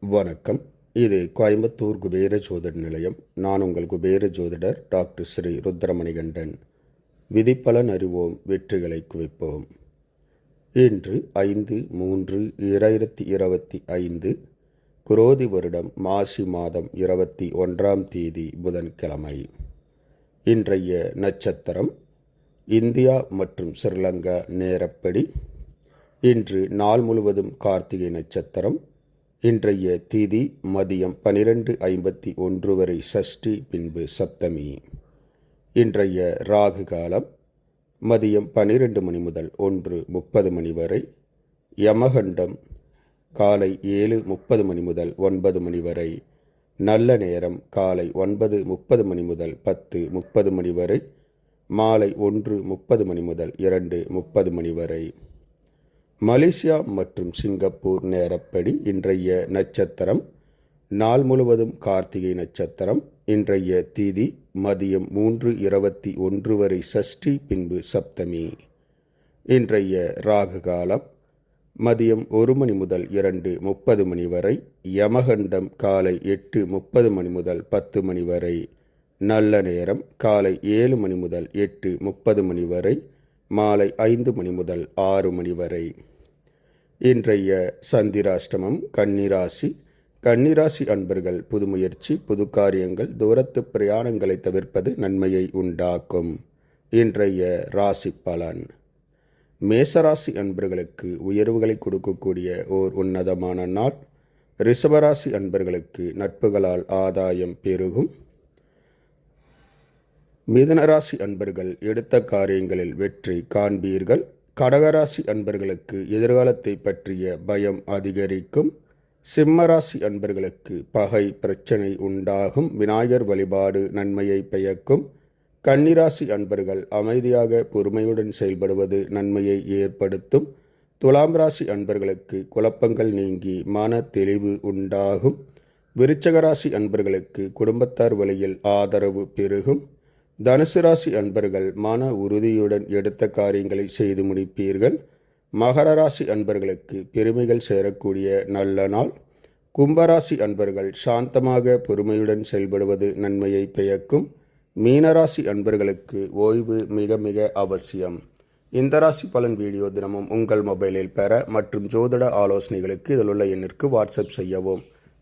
வணக்கம். இது கோயம்புத்தூர் குபேர ஜோதிட நிலையம். நான் உங்கள் குபேர ஜோதிடர் டாக்டர் ஸ்ரீ ருத்ரமணிகண்டன். விதிப்பலன் அறிவோம் வெற்றிகளை குவிப்போம். இன்று ஐந்து மூன்று இரண்டாயிரத்தி இருபத்தி ஐந்து குரோதி வருடம் மாசி மாதம் இருபத்தி ஒன்றாம் தேதி புதன்கிழமை. இன்றைய நட்சத்திரம் இந்தியா மற்றும் ஸ்ரீலங்கா நேரப்படி. இன்று நாள் முழுவதும் கார்த்திகை நட்சத்திரம். இன்றைய தீதி மதியம் பனிரெண்டு ஐம்பத்தி ஒன்று வரை சஷ்டி பின்பு சப்தமி. இன்றைய ராகு காலம் மதியம் பனிரெண்டு மணி முதல் ஒன்று முப்பது மணி வரை. யமகண்டம் காலை ஏழு முப்பது மணி முதல் ஒன்பது மணி வரை. நல்ல நேரம் காலை ஒன்பது முப்பது மணி முதல் பத்து முப்பது மணி வரை. மாலை ஒன்று முப்பது மணி முதல் இரண்டு முப்பது மணி வரை. மலேசியா மற்றும் சிங்கப்பூர் நேரப்படி இன்றைய நட்சத்திரம் நாள் முழுவதும் கார்த்திகை நட்சத்திரம் இன்றைய தீதி மதியம் மூன்று இருபத்தி ஒன்று வரை சஷ்டி பின்பு சப்தமி. இன்றைய ராகு காலம் மதியம் ஒரு மணி முதல் இரண்டு முப்பது மணி வரை யமகண்டம் காலை எட்டு முப்பது மணி முதல் பத்து மணி வரை நல்ல நேரம் காலை ஏழு மணி முதல் எட்டு முப்பது மணி வரை மாலை ஐந்து மணி முதல் ஆறு மணி வரை. இன்றைய சந்திராஷ்டமம் கன்னிராசி. கன்னிராசி அன்பர்கள் புது முயற்சி புது காரியங்கள் தூரத்து பிரயாணங்களை தவிர்ப்பது நன்மையை உண்டாக்கும். இன்றைய ராசி பலன். மேசராசி அன்பர்களுக்கு உயர்வுகளை கொடுக்கக்கூடிய ஓர் உன்னதமான நாள். ரிஷபராசி அன்பர்களுக்கு நட்புகளால் ஆதாயம் பெருகும். மிதனராசி அன்பர்கள் எடுத்த காரியங்களில் வெற்றி காண்பீர்கள். கடகராசி அன்பர்களுக்கு எதிர்காலத்தை பற்றிய பயம் அதிகரிக்கும். சிம்மராசி அன்பர்களுக்கு பகை பிரச்சனை உண்டாகும். விநாயகர் வழிபாடு நன்மையை பயக்கும் கன்னிராசி அன்பர்கள் அமைதியாக பொறுமையுடன் செயல்படுவது நன்மையை ஏற்படுத்தும். துலாம் ராசி அன்பர்களுக்கு குழப்பங்கள் நீங்கி மன தெளிவு உண்டாகும். விருச்சகராசி அன்பர்களுக்கு குடும்பத்தார் வழியில் ஆதரவு பெருகும். தனுசு ராசி அன்பர்கள் மன உறுதியுடன் எடுத்த காரியங்களை செய்து முடிப்பீர்கள். மகர ராசி அன்பர்களுக்கு பெருமைகள் சேரக்கூடிய நல்ல நாள். கும்பராசி அன்பர்கள் சாந்தமாக பொறுமையுடன் செயல்படுவது நன்மையை பெயக்கும் மீனராசி அன்பர்களுக்கு ஓய்வு மிக மிக அவசியம். இந்த ராசி பலன் வீடியோ தினமும் உங்கள் மொபைலில் பெற மற்றும் ஜோதிட ஆலோசனைகளுக்கு இதில் உள்ள எண்ணிற்கு வாட்ஸ்அப் செய்யவும்.